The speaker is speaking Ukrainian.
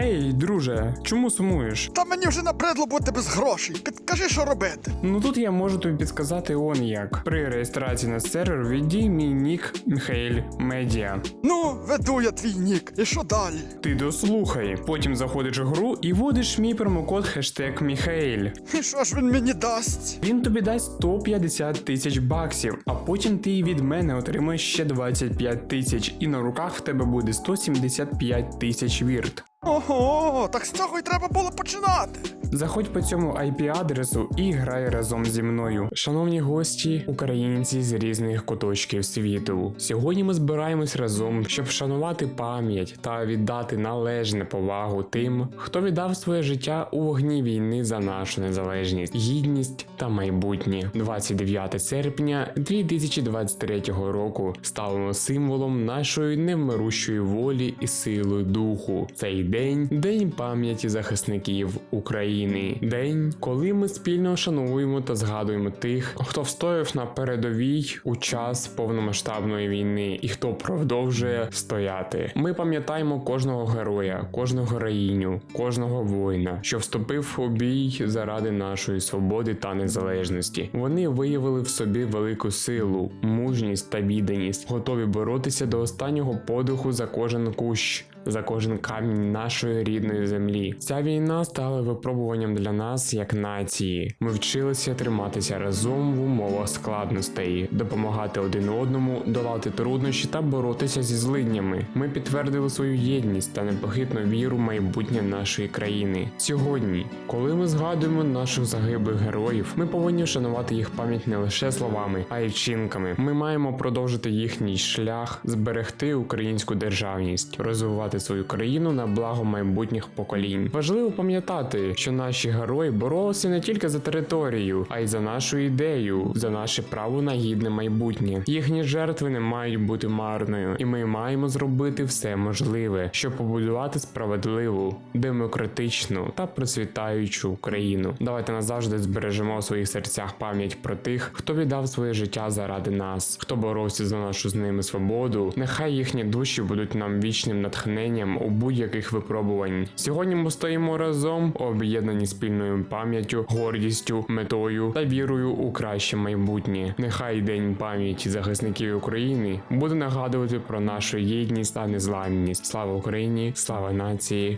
Ей, друже, чому сумуєш? Та мені вже набридло бути без грошей. Підкажи, що робити. Ну тут я можу тобі підказати он як. При реєстрації на сервер введи мій нік Михаель Медіа. Ну, веду я твій нік. І що далі? Ти дослухай. Потім заходиш в гру і вводиш мій промокод хештег Міхаель. І що ж він мені дасть? Він тобі дасть 150 тисяч баксів, а потім ти від мене отримаєш ще 25 тисяч, і на руках в тебе буде 175 тисяч вірт. Ого, так з цього й треба було починати. Заходь по цьому IP-адресу і грай разом зі мною. Шановні гості, українці з різних куточків світу. Сьогодні ми збираємось разом, щоб вшанувати пам'ять та віддати належне повагу тим, хто віддав своє життя у вогні війни за нашу незалежність, гідність та майбутнє. 29 серпня 2023 року стало символом нашої невмирущої волі і сили духу. Цей день день пам'яті захисників України. День, коли ми спільно шануємо та згадуємо тих, хто встояв на передовій у час повномасштабної війни і хто продовжує стояти. Ми пам'ятаємо кожного героя, кожну героїню, кожного воїна, що вступив у бій заради нашої свободи та незалежності. Вони виявили в собі велику силу, мужність та відданість, готові боротися до останнього подиху за кожен кущ. За кожен камінь нашої рідної землі. Ця війна стала випробуванням для нас як нації. Ми вчилися триматися разом в умовах складностей, допомагати один одному, долати труднощі та боротися зі злиднями. Ми підтвердили свою єдність та непохитну віру в майбутнє нашої країни. Сьогодні, коли ми згадуємо наших загиблих героїв, ми повинні шанувати їх пам'ять не лише словами, а й вчинками. Ми маємо продовжити їхній шлях, зберегти українську державність, розвивати свою країну на благо майбутніх поколінь. Важливо пам'ятати, що наші герої боролися не тільки за територію, а й за нашу ідею, за наше право на гідне майбутнє. Їхні жертви не мають бути марною, і ми маємо зробити все можливе, щоб побудувати справедливу, демократичну та процвітаючу Україну. Давайте назавжди збережемо у своїх серцях пам'ять про тих, хто віддав своє життя заради нас, хто боровся за нашу з ними свободу. Нехай їхні душі будуть нам вічним натхненням у будь-яких випробувань. Сьогодні ми стоїмо разом, об'єднані спільною пам'яттю, гордістю, метою та вірою у краще майбутнє. Нехай день пам'яті захисників України буде нагадувати про нашу єдність та незламність. Слава Україні! Слава нації!